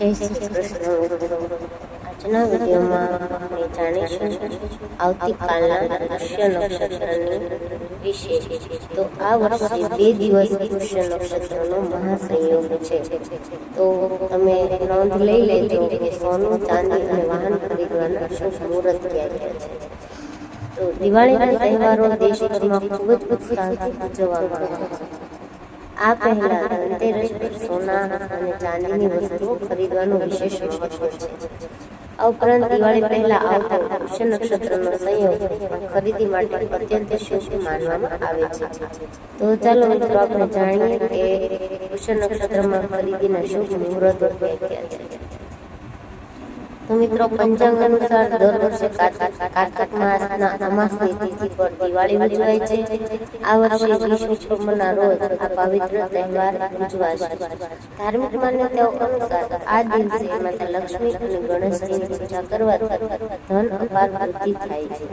જય શ્રી આવતીકાલના પુષ્ય નક્ષત્રની વિશે તો આ વર્ષે બે દિવસ પુષ્ય નક્ષત્રનો મહાસંયોગ છે તો તમે નોંધ લઈ અને વાહન ખરીદવાના શુભ તો દિવાળીના તહેવારો દેશભરમાં ખૂબ જ ઉત્સાહથી ઉજવવામાં આવે છે. આ પહેલા ધનતેરસ પર સોના અને ચાંદીની વસ્તુઓ ખરીદવાનું વિશેષ મહત્વ છે. આ ઉપરાંત દિવાળી પહેલા આવતો પુષ્ય નક્ષત્રનો સંયોગ ખરીદી માટે અત્યંત શુભ માનવામાં આવે છે. તો ચાલો મિત્રો આપણે જાણીએ કે પુષ્ય નક્ષત્રમાં ખરીદીના શુભ મુહૂર્તો કયા છે. મિત્રો પંચાંગ અનુસાર દર વર્ષે કાર્તિક માસના અમાસની તિથિ પર દિવાળી ઉજવાય છે. આ વર્ષે પૂર્ણિમાના રોજ આ પવિત્ર તહેવાર ઉજવાશે ધાર્મિક માન્યતાઓ અનુસાર આ દિવસે માતા લક્ષ્મી અને ગણેશજીની પૂજા કરવાથી ધન અપાર વૃદ્ધિ થાય છે.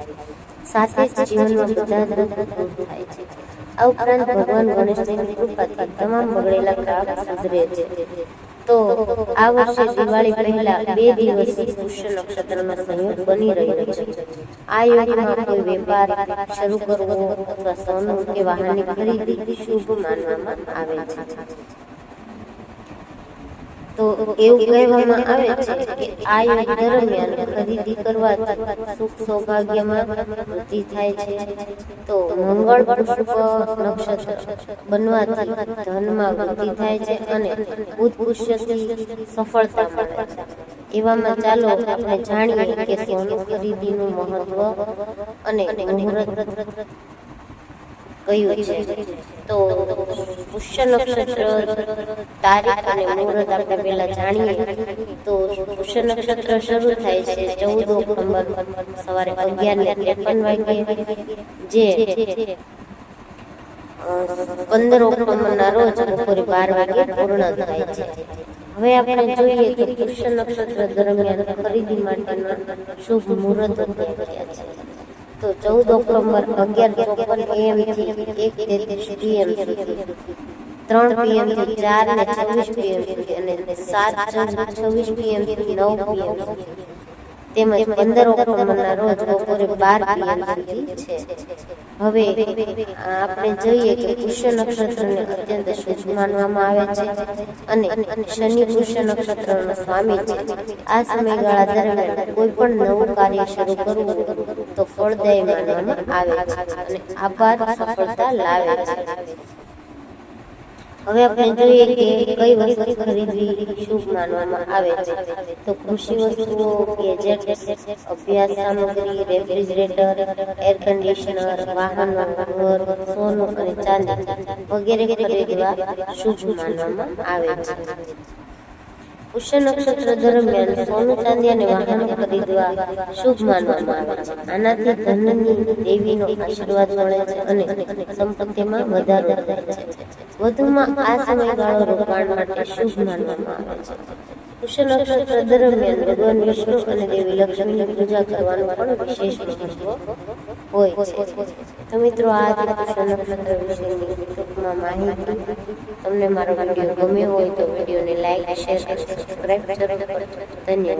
સાથે જીવનમાં બધા દુઃખ દૂર થાય છે. આ ઉપરાંત ભગવાન ગણેશજીની કૃપાથી તમામ બગડેલા કામ સુધરે છે. તો આ વર્ષે દિવાળી પહેલા બે દિવસ પુષ્ય નક્ષત્રનો સંયોગ બની રહ્યો છે. આ યોગમાં કોઈ વેપાર શરૂ કરવો અથવા સોનું કે વાહનની ખરીદી શુભ માનવામાં આવે છે? તો એવું કહેવામાં આવે છે કે આ યુગ દરમિયાન ખરીદી કરવાથી સુખ સૌભાગ્યમાં વૃદ્ધિ થાય છે. તો મંગળ પુષ્પ નક્ષત્ર બનવાથી ધનમાં વૃદ્ધિ થાય છે અને બુધ સફળતા મળે છે. એવામાં ચાલો આપણે જાણીએ કે સોનું ખરીદીનું મહત્વ અને મુહૂર્ત કયું છે. તો પુષ્ય નક્ષત્ર, તારીખ અને મુહૂર્ત આપણે પહેલા જાણીએ. તો પુષ્ય નક્ષત્ર શરૂ થાય છે ચૌદ ઓક્ટોબર સવારે અગિયાર ને ત્રેપન વાગે જે પંદર ઓક્ટોબરના રોજ બપોરે બાર વાગે પૂર્ણ થાય છે. હવે આપણે જોઈએ કે પુષ્ય નક્ષત્ર દરમિયાન ખરીદી માટેના શુભ મુહૂર્ત કયા છે. તો ચૌદ ઓક્ટોબર અગિયાર ચોપન એમ થી એક તેત્રીસ પીએમ સુધી. ત્રણ પીએમથી ચાર ને છવ્વીસ પીએમ સુધી અને સાત છવ્વીસ પીએમથી નવ પીએમ સુધી. તેમજ પંદર ઓક્ટોબરના રોજ બપોરે બાર પીએમ સુધી છે. હવે આપણે જોઈએ કે પુષ્ય નક્ષત્રને અત્યંત શુભ માનવામાં આવે છે અને શનિ પુષ્ય નક્ષત્રનો સ્વામી છે. આ સમયગાળા દરમિયાન કોઈ પણ નવું કાર્ય શરૂ કરવું તો ફળદાયી માનવામાં આવે છે અને આભાર સફળતા લાવે છે. હવે આપણે જોઈએ કે કઈ વસ્તુ ખરીદવી શુભ માનવામાં આવે છે. તો કૃષિ વસ્તુઓ ગેજેટ્સ અભ્યાસ સામગ્રી રેફ્રિજરેટર એર કન્ડિશનર વાહનો ઘર, સોનું અને ચાંદી વગેરે ખરીદવા શુભ માનવામાં આવે છે. પુષ્ય નક્ષત્ર દરમિયાન સોનું, ચાંદી અને વાહનો ખરીદવા શુભ માનવામાં આવે છે. આનાથી ધનની દેવીનો આશીર્વાદ મળે છે અને સંપત્તિમાં વધારો થાય છે. વધુમાં આ સમયગાળો રોકાણ માટે શુભ માનવામાં આવે છે પુષ્ય નક્ષત્ર દરમિયાન ભગવાન વિષ્ણુ અને દેવી લક્ષ્મીની પૂજા કરવાનું પણ વિશેષ મહત્વ હોય છે. તો મિત્રો આ પુષ્ય નક્ષત્ર વિશેની ટૂંકમાં માહિતી. તમને મારો વીડિયો ગમ્યો હોય તો વિડીયોને લાઈક શેર અને સબસ્ક્રાઈબ જરૂર કરજો. ધન્યવાદ.